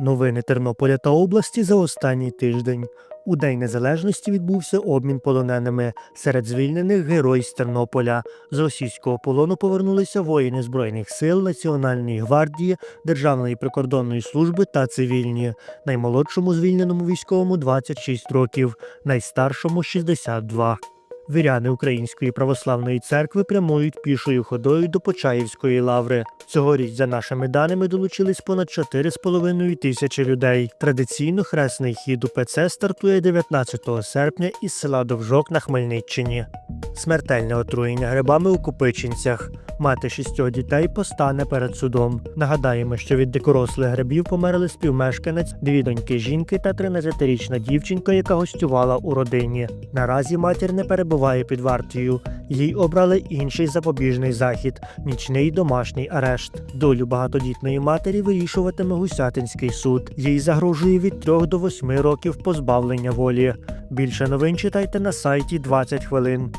Новини Тернополя та області за останній тиждень. У День Незалежності відбувся обмін полоненими. Серед звільнених герой з Тернополя. З російського полону повернулися воїни Збройних сил, Національної гвардії, Державної прикордонної служби та цивільні. Наймолодшому звільненому військовому 26 років, найстаршому 62. Віряни Української православної церкви прямують пішою ходою до Почаївської лаври. Цьогоріч, за нашими даними, долучились понад 4,5 тисячі людей. Традиційно хресний хід УПЦ стартує 19 серпня із села Довжок на Хмельниччині. Смертельне отруєння грибами у Купичинцях. Мати шістьох дітей постане перед судом. Нагадаємо, що від дикорослих грибів померли співмешканець, дві доньки жінки та 13-річна дівчинка, яка гостювала у родині. Наразі матір не перебуває під вартою. Їй обрали інший запобіжний захід нічний домашній арешт. Долю багатодітної матері вирішуватиме Гусятинський суд. Їй загрожує від 3 до 8 років позбавлення волі. Більше новин читайте на сайті 20 хвилин.